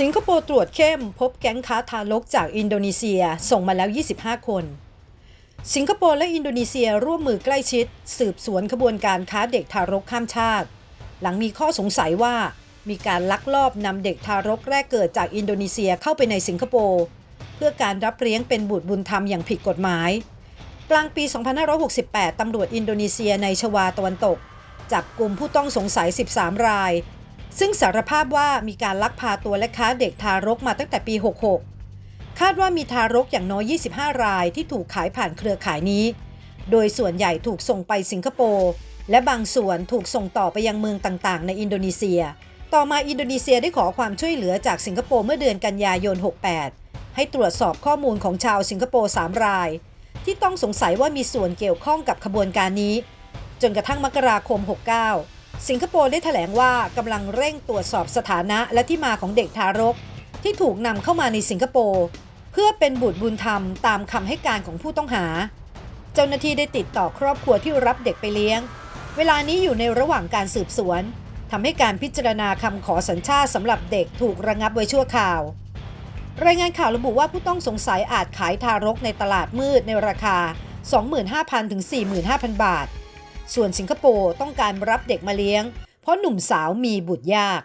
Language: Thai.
สิงคโปร์ตรวจเข้มพบแก๊งค้าทารกจากอินโดนีเซียส่งมาแล้ว 25 คน สิงคโปร์และอินโดนีเซียร่วมมือใกล้ชิด สืบสวนขบวนการค้าเด็กทารกข้ามชาติ หลังมีข้อสงสัยว่ามีการลักลอบนำเด็กทารกแรกเกิดจากอินโดนีเซียเข้าไปในสิงคโปร์เพื่อการรับเลี้ยงเป็นบุตรบุญธรรมอย่างผิดกฎหมาย กลางปี 2568 ตำรวจอินโดนีเซียในชวาตะวันตก จับกลุ่มผู้ต้องสงสัย 13 ราย ซึ่งสารภาพว่ามีการลักพาตัวและค้าเด็กทารกมาตั้งแต่ปี 66 คาดว่ามีทารกอย่างน้อย 25 รายที่ถูกขายผ่านเครือข่ายนี้ โดยส่วนใหญ่ถูกส่งไปสิงคโปร์และบางส่วนถูกส่งต่อไปยังเมืองต่างๆ ในอินโดนีเซีย ต่อมาอินโดนีเซียได้ขอความช่วยเหลือจากสิงคโปร์เมื่อเดือนกันยายน 68 ให้ตรวจสอบข้อมูลของชาวสิงคโปร์ 3 ราย ที่ต้องสงสัยว่ามีส่วนเกี่ยวข้องกับขบวนการนี้ จนกระทั่งมกราคม 69 สิงคโปร์ได้แถลงว่ากำลังเร่งตรวจสอบสถานะและที่มาของเด็กทารก ที่ถูกนำเข้ามาในสิงคโปร์เพื่อเป็นบุตรบุญธรรมตามคำให้การของผู้ต้องหา เจ้าหน้าที่ได้ติดต่อครอบครัวที่รับเด็กไปเลี้ยง เวลานี้อยู่ในระหว่างการสืบสวนทำให้การพิจารณาคำขอสัญชาติสำหรับเด็กถูกระงับไว้ชั่วคราว รายงานข่าวระบุว่าผู้ต้องสงสัยอาจขายทารกในตลาดมืดในราคา 25,000 ถึง 45,000 บาท ส่วนสิงคโปร์ต้องการรับเด็กมาเลี้ยง เพราะหนุ่มสาวมีบุตรยาก